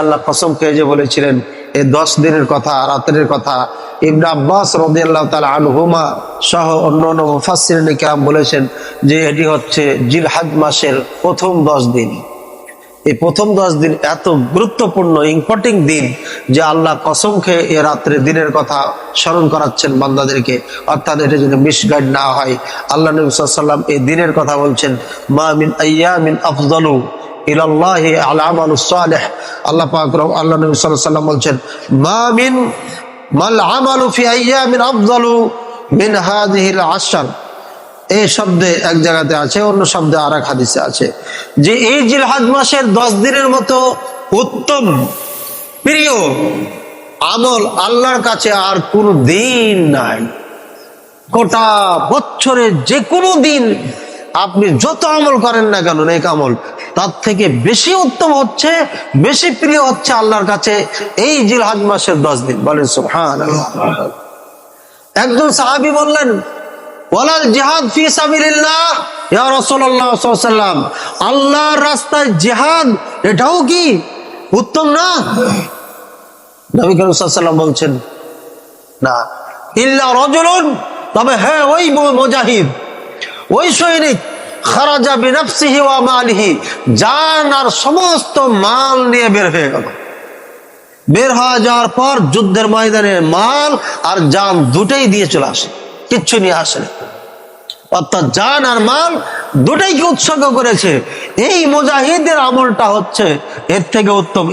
আল্লাহ কসম প্রথম দশ দিন। এই প্রথম দশ দিন এত গুরুত্বপূর্ণ ইম্পর্টেন্ট দিন যে আল্লাহ কসম খেয়ে এ রাত্রে দিনের কথা স্মরণ করাচ্ছেন বান্দাদেরকে। অর্থাৎ এটা যেন মিসগাইড না হয়। আল্লাহ নবী সাল্লাম এই দিনের কথা বলছেন, মা মিন আইয়া মিন আফজলু ইলাল্লাহি আল আমালু সালিহ। আল্লাহ পাক আল্লাহ নবী সাল্লাল্লাহু আলাইহি বলছেন, মা মিন মাল আমালু ফি আইয়ামিন আফজলু মিন হাদিহিল আশর। এই শব্দে এক জায়গাতে আছে, অন্য শব্দে আর হাদিসে আছে। যে এই জিলহাজ মাসের দশ দিনের মতো উত্তম, প্রিয় আমল আল্লাহর কাছে আর কোনো দিন নাই। গোটা বছরে যে কোনো দিন আপনি যত আমল করেন না কেন, নেক আমল তার থেকে বেশি উত্তম হচ্ছে, বেশি প্রিয় হচ্ছে আল্লাহর কাছে এই জিলহাজ মাসের দশ দিন। বলেন সুবহান একজন সাহাবি বললেন, ওয়ালাল আল্লাহর রাস্তায় জিহাদ, এটাও কি উত্তম না? বলছেন, না। তবে হ্যাঁ ওই মুজাহিদ। ওই সৈনিক খারাজা বিনাফসিহি ওয়া জান আর সমস্ত মাল নিয়ে বের হয়ে গেল। বের যাওয়ার পর যুদ্ধের ময়দানে মাল আর জান দুটোই দিয়ে চলে আসে, কিচ্ছু নিয়ে আসে অর্থাৎ জান আর মাল দুটাইকে উৎসর্গ করেছে? এই মুজাহিদের আমলটা হচ্ছে, এর থেকে উত্তম।